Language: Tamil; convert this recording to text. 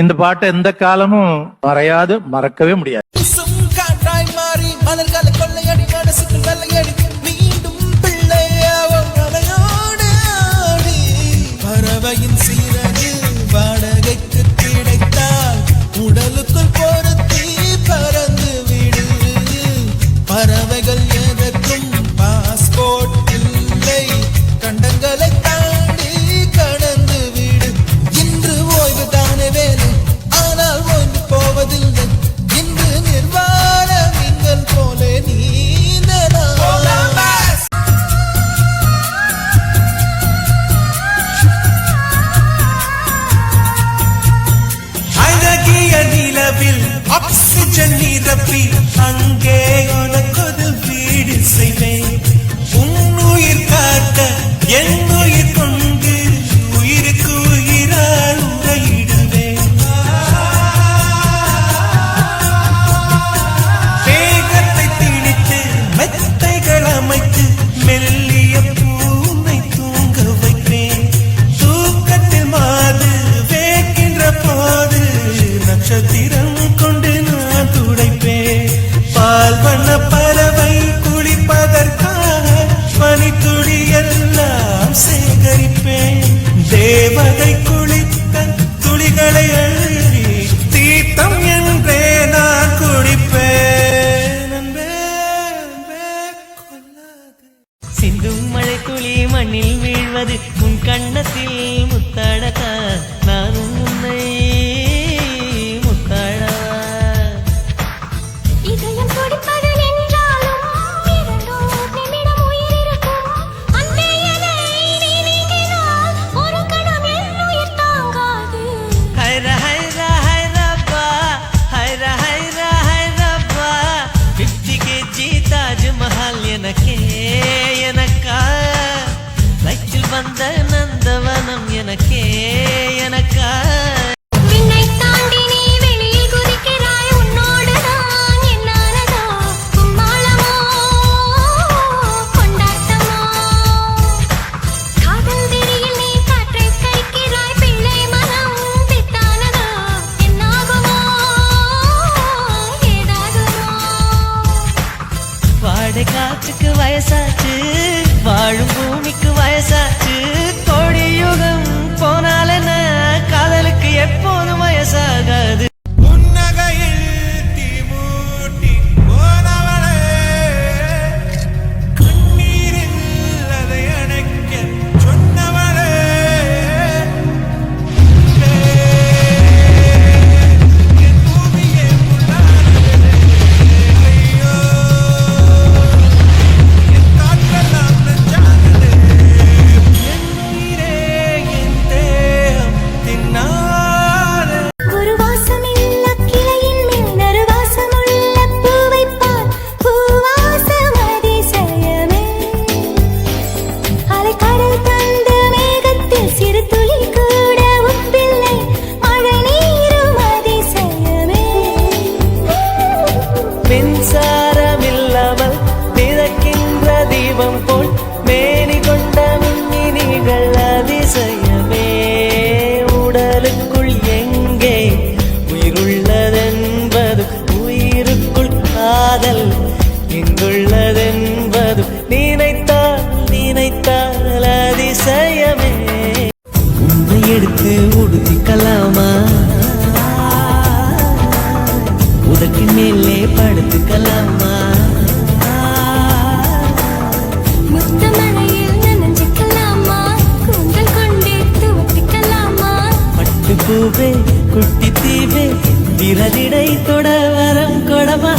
இந்த பாட்டை எந்த காலமும் மறையாது மறக்கவே முடியாது. ഓക്സിജൻ നിരപ്പി അങ്ങേ ഉനക്ക് தேவதை எனக்கா வாடை காற்றுக்கு வயசாச்சு வாழும் பூமிக்கு வயசாச்சு கோடி யுகம் மின்சாரமில்லாமல் மிதக்கின்ற தீபம் போல் மேனி கொண்ட மின்மினிகள் அதிசயமே. உடலுக்குள் எங்கே உயிருள்ளதென்பது உயிருக்குள் காதல். இங்குள்ளதென்பது நினைத்தால் நினைத்தால் அதிசயம். பூவே குட்டி தீவே விரலிடை தொட வரம் கொடமா.